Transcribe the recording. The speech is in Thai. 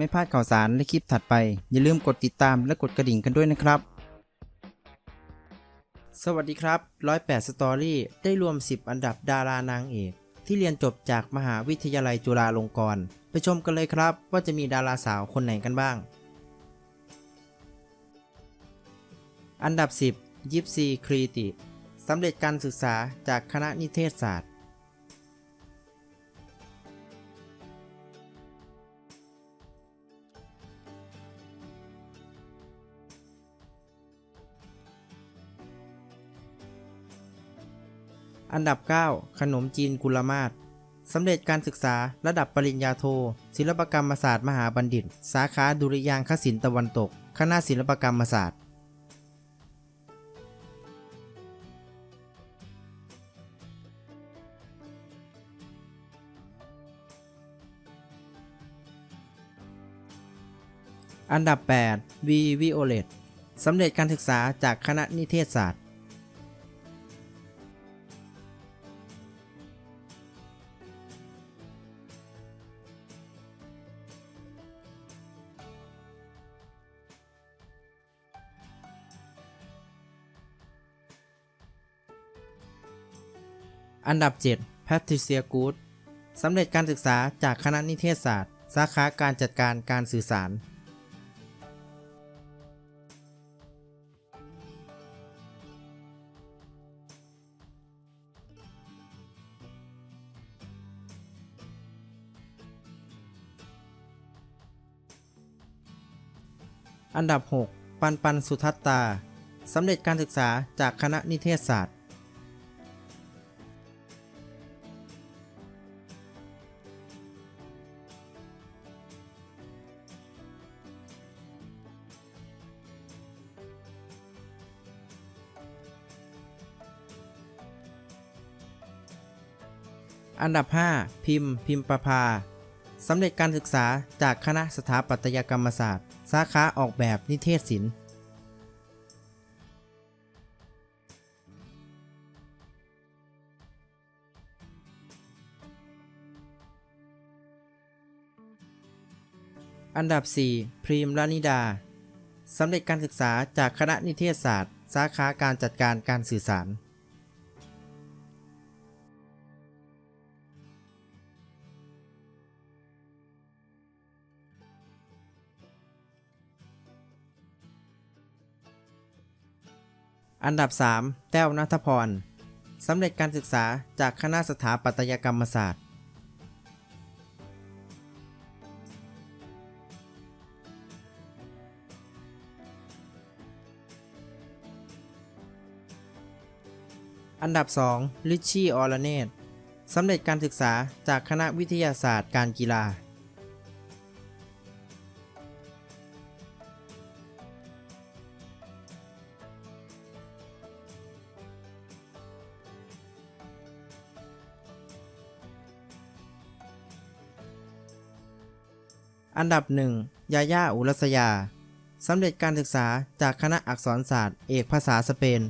ไม่พลาดข่าวสารและคลิปถัดไป อย่าลืมกดติดตามและกดกระดิ่งกันด้วยนะครับ สวัสดีครับ 108 สตอรี่ได้รวม 10 อันดับดารานางเอก ที่เรียนจบจากมหาวิทยาลัยจุฬาลงกรณ์ไปชมกันเลยครับ ว่าจะมีดาราสาวคนไหนกันบ้าง อันดับ 10 ยิปซีครีติสำเร็จการศึกษาจากคณะนิเทศศาสตร์ อันดับ 9 ขนมจีนกุลมาศสำเร็จการศึกษาระดับปริญญาโท ศิลปกรรมศาสตร์มหาบัณฑิต สาขาดุริยางคศิลป์ตะวันตก คณะศิลปกรรมศาสตร์ อันดับ 8 วีวิโอเลตสำเร็จการศึกษาจากคณะนิเทศศาสตร์ อันดับ7แพทริเซียกูดสำเร็จการศึกษาจากคณะนิเทศศาสตร์ สาขาการจัดการการสื่อสาร อันดับ 6 ปันปันสุทัตตา สำเร็จการศึกษาจากคณะนิเทศศาสตร์ อันดับ 5 พิมพ์ พิมพ์ประภาสำเร็จการศึกษาจากคณะสถาปัตยกรรมศาสตร์ สาขาออกแบบนิเทศศิลป์อันดับ 4 พรีมลานิดาสำเร็จการศึกษาจากคณะนิเทศศาสตร์ สาขาการจัดการการสื่อสาร อันดับ 3 แต้วนัทพรสำเร็จการศึกษาจากคณะสถาปัตยกรรมศาสตร์ อันดับ 2 ลิชชี่ออรเนตสำเร็จการศึกษาจากคณะวิทยาศาสตร์การกีฬา อันดับ 1 ยาย่าอุรัสยา สำเร็จการศึกษาจากคณะอักษรศาสตร์ เอกภาษาสเปน